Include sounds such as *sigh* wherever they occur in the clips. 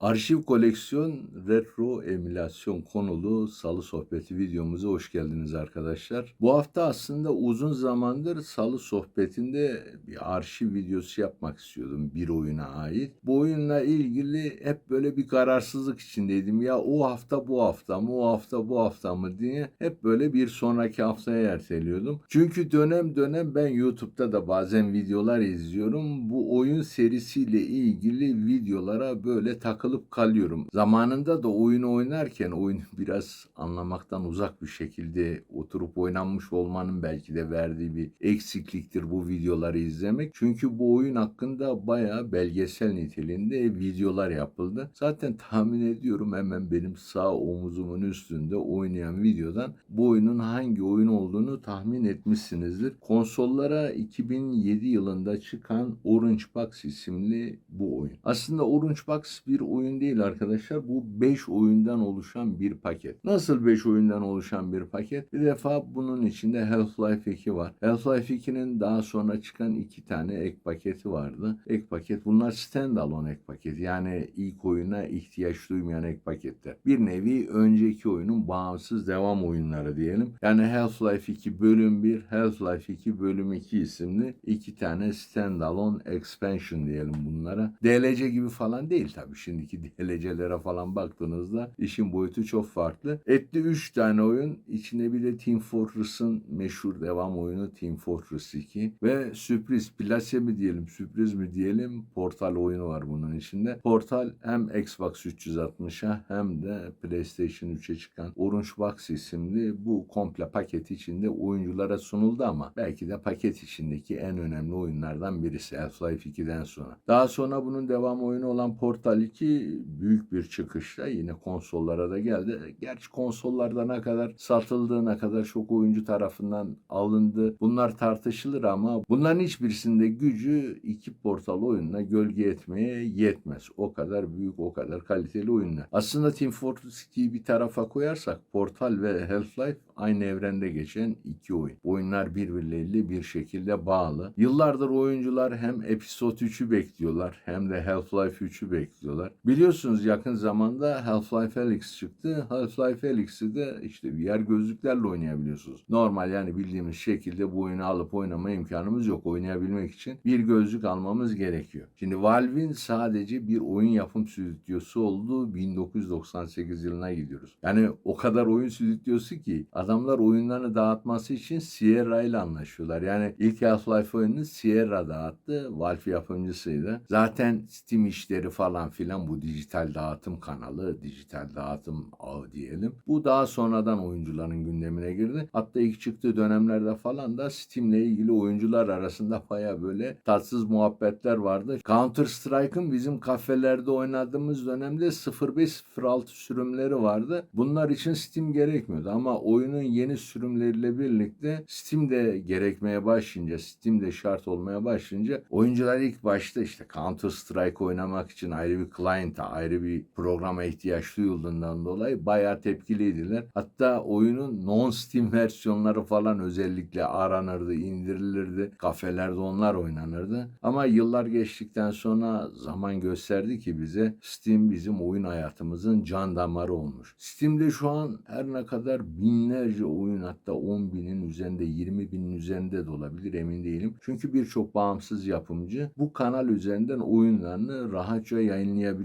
Arşiv koleksiyon retro emülasyon konulu salı sohbeti videomuza hoş geldiniz arkadaşlar. Bu hafta aslında uzun zamandır salı sohbetinde bir arşiv videosu yapmak istiyordum bir oyuna ait. Bu oyunla ilgili hep böyle bir kararsızlık içindeydim. Ya o hafta bu hafta mı o hafta bu hafta mı diye hep böyle bir sonraki haftaya erteliyordum. Çünkü dönem dönem ben YouTube'da da bazen videolar izliyorum. Bu oyun serisiyle ilgili videolara böyle takılıp kalıyorum. Zamanında da oyunu oynarken oyunu *laughs* biraz anlamaktan uzak bir şekilde oturup oynanmış olmanın belki de verdiği bir eksikliktir bu videoları izlemek. Çünkü bu oyun hakkında bayağı belgesel niteliğinde videolar yapıldı. Zaten tahmin ediyorum hemen benim sağ omuzumun üstünde oynayan videodan bu oyunun hangi oyun olduğunu tahmin etmişsinizdir. Konsollara 2007 yılında çıkan Orange Box isimli bu oyun. Aslında Orange Box bir oyun değil arkadaşlar. Bu 5 oyundan oluşan bir paket. Nasıl 5 oyundan oluşan bir paket? Bir defa bunun içinde Half-Life 2 var. Half-Life 2'nin daha sonra çıkan iki tane ek paketi vardı. Ek paket bunlar standalone ek paket. Yani ilk oyuna ihtiyaç duymayan ek paketler. Bir nevi önceki oyunun bağımsız devam oyunları diyelim. Yani Half-Life 2 bölüm 1, Half-Life 2 bölüm 2 isimli iki tane standalone expansion diyelim bunlara. DLC gibi falan değil tabii. Şimdiki *laughs* DLC'lere falan baktığınızda işin boyutu çok farklı. Etli 3 tane oyun. İçinde bir de Team Fortress'ın meşhur devam oyunu Team Fortress 2 ve sürpriz plase mi diyelim sürpriz mi diyelim Portal oyunu var bunun içinde. Portal hem Xbox 360'a hem de PlayStation 3'e çıkan Orange Box isimli bu komple paket içinde oyunculara sunuldu ama belki de paket içindeki en önemli oyunlardan birisi Half-Life 2'den sonra. Daha sonra bunun devam oyunu olan Portal 2 büyük bir çıkışla yine konsollara da geldi. Gerçi konsollarda ne kadar satıldı, ne kadar çok oyuncu tarafından alındı bunlar tartışılır ama bunların hiçbirisinde gücü iki portal oyununa gölge etmeye yetmez. O kadar büyük, o kadar kaliteli oyunlar. Aslında Team Fortress 2'yi bir tarafa koyarsak Portal ve Half-Life aynı evrende geçen iki oyun. Oyunlar birbirleriyle bir şekilde bağlı. Yıllardır oyuncular hem Episode 3'ü bekliyorlar hem de Half-Life 3'ü bekliyorlar. Biliyorsunuz yakın zamanda Half-Life Alyx çıktı. Half-Life Alyx'i de işte VR gözlüklerle oynayabiliyorsunuz. Normal yani bildiğimiz şekilde bu oyunu alıp oynama imkanımız yok. Oynayabilmek için bir gözlük almamız gerekiyor. Şimdi Valve'in sadece bir oyun yapım stüdyosu olduğu 1998 yılına gidiyoruz. Yani o kadar oyun stüdyosu ki adamlar oyunlarını dağıtması için Sierra ile anlaşıyorlar. Yani ilk Half-Life oyununu Sierra dağıttı. Valve yapımcısıydı. Zaten Steam işleri falan filan bu dijital dağıtım kanalı, dijital dağıtım ağı diyelim. Bu daha sonradan oyuncuların gündemine girdi. Hatta ilk çıktığı dönemlerde falan da Steam'le ilgili oyuncular arasında baya böyle tatsız muhabbetler vardı. Counter Strike'ın bizim kafelerde oynadığımız dönemde 0506 sürümleri vardı. Bunlar için Steam gerekmiyordu ama oyunun yeni sürümleriyle birlikte Steam de gerekmeye başlayınca, Steam de şart olmaya başlayınca oyuncular ilk başta işte Counter Strike oynamak için ayrı bir client'a, ayrı bir programa ihtiyaç duyulduğundan dolayı bayağı tepkiliydiler. Hatta oyunun non-Steam *laughs* versiyonları falan özellikle aranırdı, indirilirdi. Kafelerde onlar oynanırdı. Ama yıllar geçtikten sonra zaman gösterdi ki bize Steam bizim oyun hayatımızın can damarı olmuş. Steam'de şu an her ne kadar binlerce oyun hatta 10 binin üzerinde 20 binin üzerinde de olabilir emin değilim. Çünkü birçok bağımsız yapımcı bu kanal üzerinden oyunlarını rahatça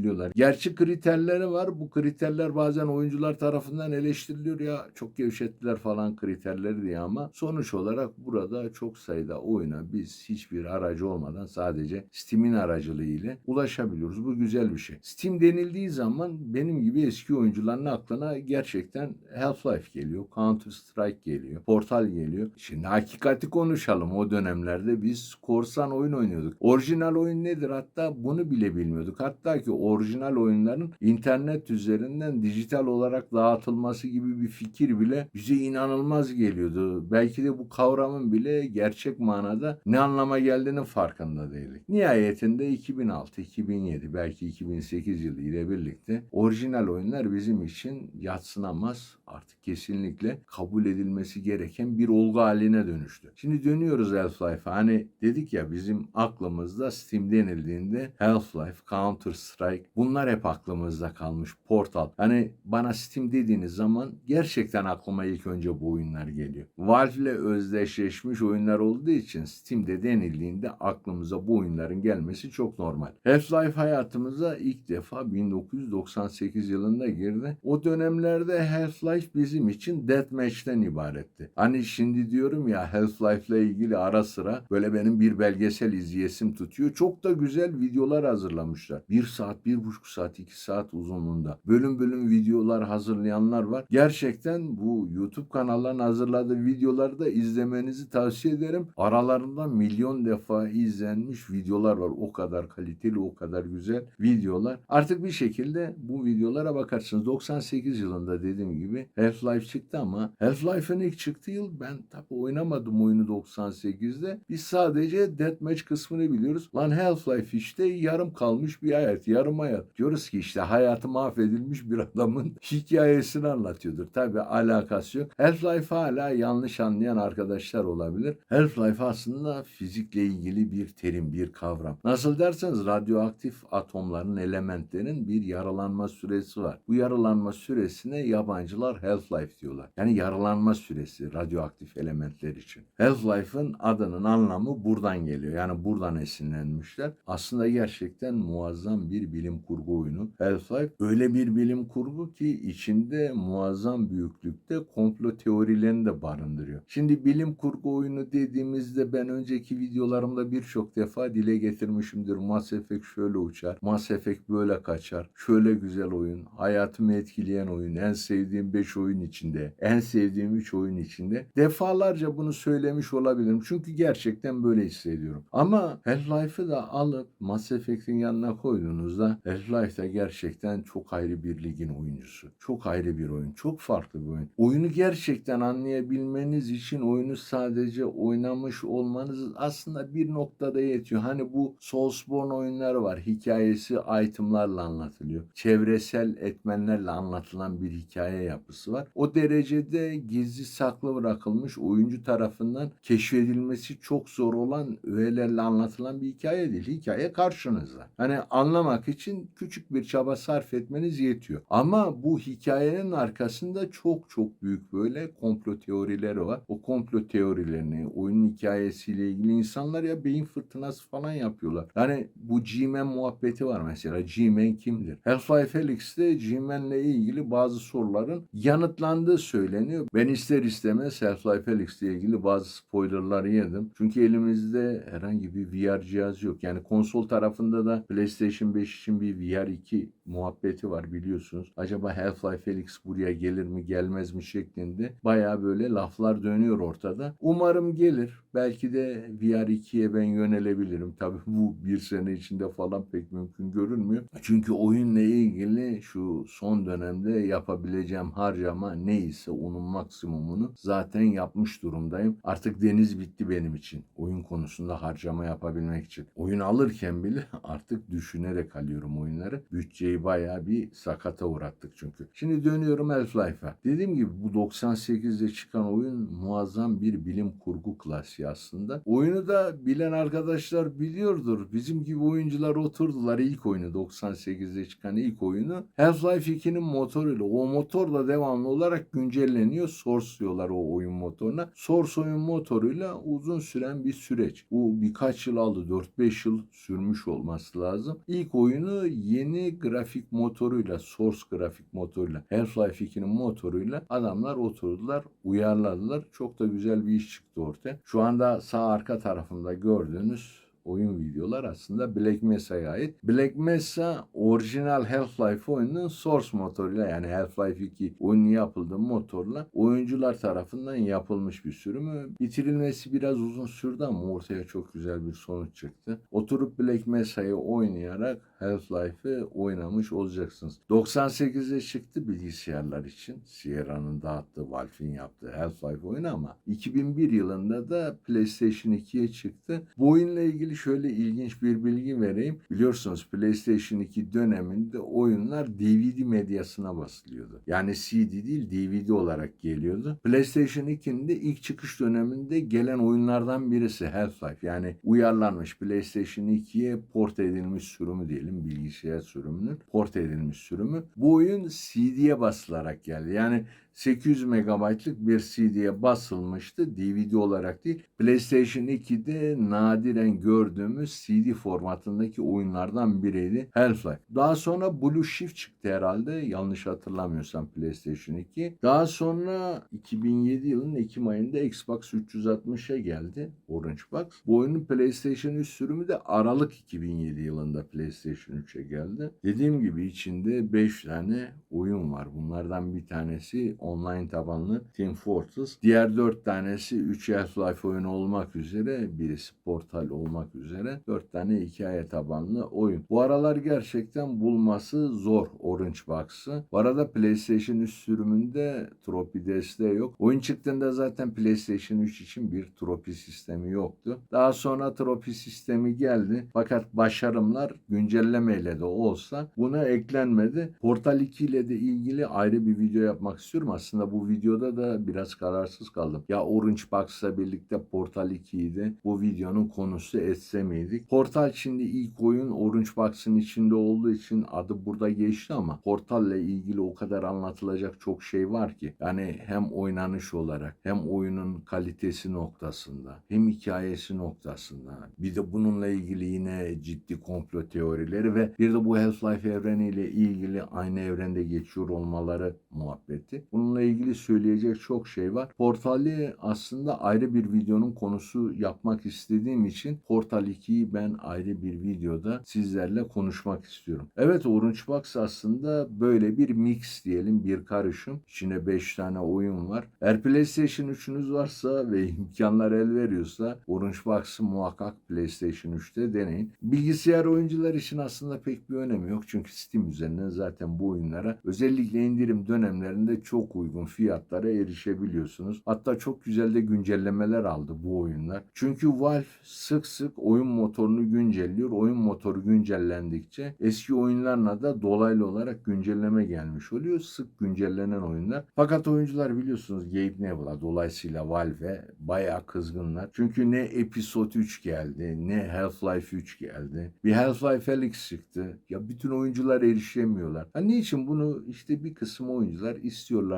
yayınlayabiliyorlar. Gerçi kriterleri var. Bu kriterler bazen oyuncular tarafından eleştiriliyor ya çok gevşettiler falan kriterleri diye ama sonuç olarak burada çok sayıda oyuna biz hiçbir aracı olmadan sadece Steam'in aracılığı ile ulaşabiliyoruz. Bu güzel bir şey. Steam denildiği zaman benim gibi eski oyuncuların aklına gerçekten Half-Life geliyor, Counter Strike geliyor, Portal geliyor. Şimdi hakikati konuşalım. O dönemlerde biz korsan oyun oynuyorduk. Orijinal oyun nedir? Hatta bunu bile bilmiyorduk. Hatta ki orijinal oyunların internet üzerinden dijital olarak dağıtılması gibi bir fikir bile bize inanılmaz geliyordu. Belki de bu kavramın bile gerçek manada ne anlama geldiğinin farkında değildik. Nihayetinde 2006, 2007, belki 2008 yılı ile birlikte orijinal oyunlar bizim için yatsınamaz artık kesinlikle kabul edilmesi gereken bir olgu haline dönüştü. Şimdi dönüyoruz Half-Life'a. Hani dedik ya bizim aklımızda Steam denildiğinde Half-Life, Counter Strike, bunlar hep aklımızda kalmış. Portal. Hani bana Steam dediğiniz zaman gerçekten aklıma ilk önce bu oyunlar geliyor. Valve ile özdeşleşmiş oyunlar olduğu için Steam'de denildiğinde aklımıza bu oyunların gelmesi çok normal. Half-Life hayatımıza ilk defa 1998 yılında girdi. O dönemlerde Half-Life bizim için Deathmatch'ten ibaretti. Hani şimdi diyorum ya Half-Life ile ilgili ara sıra böyle benim bir belgesel izleyesim tutuyor. Çok da güzel videolar hazırlamışlar. Bir saat, bir buçuk saat, iki saat uzunluğunda. Bölüm bölüm videolar hazırlayanlar var. Gerçekten bu YouTube kanallarının hazırladığı videoları da izlemenizi tavsiye ederim. Aralarında milyon defa izlenmiş videolar var. O kadar kaliteli, o kadar güzel videolar. Artık bir şekilde bu videolara bakarsınız. 98 yılında dediğim gibi Half-Life çıktı ama Half-Life'ın ilk çıktığı yıl ben tabi oynamadım oyunu 98'de. Biz sadece Deathmatch kısmını biliyoruz. Lan Half-Life işte yarım kalmış bir hayat, yarım hayat. Diyoruz ki işte hayatı mahvedilmiş bir adamın *laughs* hikayesini anlatıyordur. Tabi alakası yok. Half-Life hala yanlış anlayan arkadaşlar olabilir. Half-Life aslında fizikle ilgili bir terim, bir kavram. Nasıl derseniz radyoaktif atomların, elementlerin bir yaralanma süresi var. Bu yaralanma süresine yabancılar Half-Life diyorlar. Yani yaralanma süresi radyoaktif elementler için. Half-Life'ın adının anlamı buradan geliyor. Yani buradan esinlenmişler. Aslında gerçekten muazzam bir bilim kurgu oyunu. Half-Life öyle bir bilim kurgu ki içinde muazzam büyüklükte komplo teorilerini de barındırıyor. Şimdi bilim kurgu oyunu dediğimizde ben önceki videolarımda birçok defa dile getirmişimdir. Mass Effect şöyle uçar, Mass Effect böyle kaçar, şöyle güzel oyun, hayatımı etkileyen oyun, en sevdiğim 5 oyun içinde, en sevdiğim 3 oyun içinde. Defalarca bunu söylemiş olabilirim. Çünkü gerçekten böyle hissediyorum. Ama Half-Life'ı da alıp Mass Effect'in yanına koyduğunuzda Half-Life da gerçekten çok ayrı bir ligin oyuncusu. Çok ayrı bir oyun. Çok farklı bir oyun. Oyunu gerçekten anlayabilmeniz için oyunu sadece oynamış olmanız aslında bir noktada yetiyor. Hani bu Soulsborne oyunları var. Hikayesi itemlarla anlatılıyor. Çevresel etmenlerle anlatılan bir hikaye yapısı var. O derecede gizli saklı bırakılmış oyuncu tarafından keşfedilmesi çok zor olan öğelerle anlatılan bir hikaye değil. Hikaye karşınızda. Hani anlamak için küçük bir çaba sarf etmeniz yetiyor. Ama bu hikayenin arkasında çok çok büyük böyle komplo teorileri var. O komplo teorilerini, oyunun hikayesiyle ilgili insanlar ya beyin fırtınası falan yapıyorlar. Yani bu G-Man muhabbeti var mesela. G-Man kimdir? Half-Life Felix'te G-Man'le ilgili bazı soruların yanıtlandığı söyleniyor. Ben ister istemez Half-Life Felix'le ilgili bazı spoilerları yedim. Çünkü elimizde herhangi bir VR cihaz yok. Yani konsol tarafında da PlayStation 5 için bir VR 2 muhabbeti var biliyorsunuz. Acaba Half-Life Felix buraya gelir mi gelmez mi şeklinde baya böyle laflar dönüyor ortada. Umarım gelir. Belki de VR 2'ye ben yönelebilirim. Tabii bu bir sene içinde falan pek mümkün görünmüyor. Çünkü oyunla ilgili şu son dönemde yapabileceğim harcama neyse onun maksimumunu zaten yapmış durumdayım. Artık deniz bitti benim için. Oyun konusunda harcama yapabilmek için. Oyun alırken bile *laughs* artık düşünerek alıyorum oyunları. Bütçeyi bayağı bir sakata uğrattık çünkü. Şimdi dönüyorum Half-Life'a. Dediğim gibi bu 98'de çıkan oyun muazzam bir bilim kurgu klasiği aslında. Oyunu da bilen arkadaşlar biliyordur. Bizim gibi oyuncular oturdular ilk oyunu 98'de çıkan ilk oyunu. Half-Life 2'nin motoruyla o motor da devamlı olarak güncelleniyor. Source diyorlar o oyun motoruna. Source oyun motoruyla uzun süren bir süreç. Bu birkaç yıl aldı. 4-5 yıl sürmüş olması lazım. İlk oyunu yeni grafik motoruyla, Source grafik motoruyla, Half-Life 2'nin motoruyla adamlar oturdular, uyarladılar. Çok da güzel bir iş çıktı ortaya. Şu anda sağ arka tarafımda gördüğünüz oyun videolar aslında Black Mesa'ya ait. Black Mesa orijinal Half-Life oyunun source motoruyla yani Half-Life 2 oyunun yapıldığı motorla oyuncular tarafından yapılmış bir sürümü. Bitirilmesi biraz uzun sürdü ama ortaya çok güzel bir sonuç çıktı. Oturup Black Mesa'yı oynayarak Half-Life'ı oynamış olacaksınız. 98'de çıktı bilgisayarlar için. Sierra'nın dağıttığı, Valve'in yaptığı Half-Life oyunu ama 2001 yılında da PlayStation 2'ye çıktı. Bu oyunla ilgili şöyle ilginç bir bilgi vereyim. Biliyorsunuz PlayStation 2 döneminde oyunlar DVD medyasına basılıyordu. Yani CD değil DVD olarak geliyordu. PlayStation 2'nin de ilk çıkış döneminde gelen oyunlardan birisi Half-Life. Yani uyarlanmış PlayStation 2'ye port edilmiş sürümü diyelim. Diyelim bilgisayar sürümünün port edilmiş sürümü. Bu oyun CD'ye basılarak geldi. Yani 800 megabaytlık bir CD'ye basılmıştı. DVD olarak değil. PlayStation 2'de nadiren gördüğümüz CD formatındaki oyunlardan biriydi Half-Life. Daha sonra Blue Shift çıktı herhalde. Yanlış hatırlamıyorsam PlayStation 2. Daha sonra 2007 yılının Ekim ayında Xbox 360'a geldi Orange Box. Bu oyunun PlayStation 3 sürümü de Aralık 2007 yılında PlayStation 3'e geldi. Dediğim gibi içinde 5 tane oyun var. Bunlardan bir tanesi online tabanlı Team Fortress. Diğer 4 tanesi 3 Half-Life oyunu olmak üzere, birisi Portal olmak üzere 4 tane hikaye tabanlı oyun. Bu aralar gerçekten bulması zor Orange Box'ı. Bu arada PlayStation 3 sürümünde tropi desteği yok. Oyun çıktığında zaten PlayStation 3 için bir tropi sistemi yoktu. Daha sonra tropi sistemi geldi. Fakat başarımlar güncellemeyle de olsa buna eklenmedi. Portal 2 ile de ilgili ayrı bir video yapmak istiyorum. Aslında bu videoda da biraz kararsız kaldım. Ya Orange Box'la birlikte Portal 2'yi de bu videonun konusu etse miydik? Portal şimdi ilk oyun Orange Box'ın içinde olduğu için adı burada geçti ama Portal ile ilgili o kadar anlatılacak çok şey var ki. Yani hem oynanış olarak hem oyunun kalitesi noktasında hem hikayesi noktasında bir de bununla ilgili yine ciddi komplo teorileri ve bir de bu Half-Life evreniyle ilgili aynı evrende geçiyor olmaları muhabbeti. Bununla ilgili söyleyecek çok şey var. Portal'i aslında ayrı bir videonun konusu yapmak istediğim için Portal 2'yi ben ayrı bir videoda sizlerle konuşmak istiyorum. Evet Orange aslında böyle bir mix diyelim bir karışım. İçinde 5 tane oyun var. Eğer PlayStation 3'ünüz varsa ve *laughs* imkanlar el veriyorsa Orange Box'ı muhakkak PlayStation 3'te deneyin. Bilgisayar oyuncular için aslında pek bir önemi yok. Çünkü Steam üzerinden zaten bu oyunlara özellikle indirim dönemlerinde çok uygun fiyatlara erişebiliyorsunuz. Hatta çok güzel de güncellemeler aldı bu oyunlar. Çünkü Valve sık sık oyun motorunu güncelliyor. Oyun motoru güncellendikçe eski oyunlarına da dolaylı olarak güncelleme gelmiş oluyor. Sık güncellenen oyunlar. Fakat oyuncular biliyorsunuz Gabe Nebula dolayısıyla Valve'e bayağı kızgınlar. Çünkü ne Episode 3 geldi ne Half-Life 3 geldi. Bir Half-Life Felix çıktı. Ya bütün oyuncular erişemiyorlar. Ha niçin bunu işte bir kısım oyuncular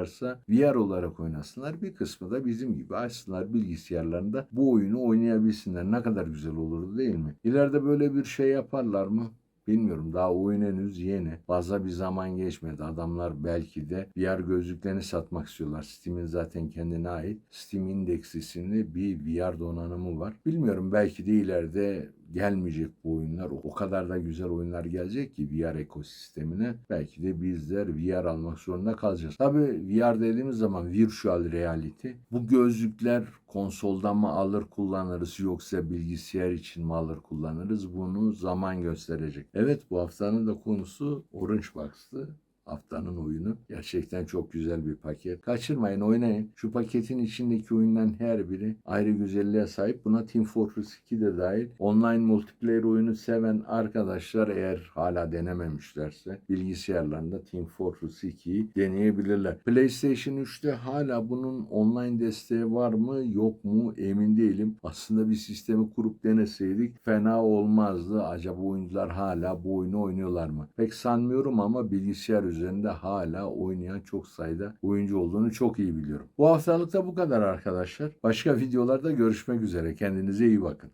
istiyorlarsa VR olarak oynasınlar. Bir kısmı da bizim gibi açsınlar bilgisayarlarında bu oyunu oynayabilsinler. Ne kadar güzel olurdu değil mi? İleride böyle bir şey yaparlar mı? Bilmiyorum daha oyun henüz yeni. Fazla bir zaman geçmedi. Adamlar belki de VR gözlüklerini satmak istiyorlar. Steam'in zaten kendine ait Steam Index isimli bir VR donanımı var. Bilmiyorum belki de ileride gelmeyecek bu oyunlar. O kadar da güzel oyunlar gelecek ki VR ekosistemine. Belki de bizler VR almak zorunda kalacağız. Tabi VR dediğimiz zaman virtual reality. Bu gözlükler konsoldan mı alır kullanırız yoksa bilgisayar için mi alır kullanırız bunu zaman gösterecek. Evet bu haftanın da konusu Orange Box'tı haftanın oyunu. Gerçekten çok güzel bir paket. Kaçırmayın, oynayın. Şu paketin içindeki oyunların her biri ayrı güzelliğe sahip. Buna Team Fortress 2 de dahil. Online multiplayer oyunu seven arkadaşlar eğer hala denememişlerse bilgisayarlarında Team Fortress 2'yi deneyebilirler. PlayStation 3'te hala bunun online desteği var mı yok mu emin değilim. Aslında bir sistemi kurup deneseydik fena olmazdı. Acaba oyuncular hala bu oyunu oynuyorlar mı? Pek sanmıyorum ama bilgisayar üzerinde hala oynayan çok sayıda oyuncu olduğunu çok iyi biliyorum. Bu haftalık da bu kadar arkadaşlar. Başka videolarda görüşmek üzere. Kendinize iyi bakın.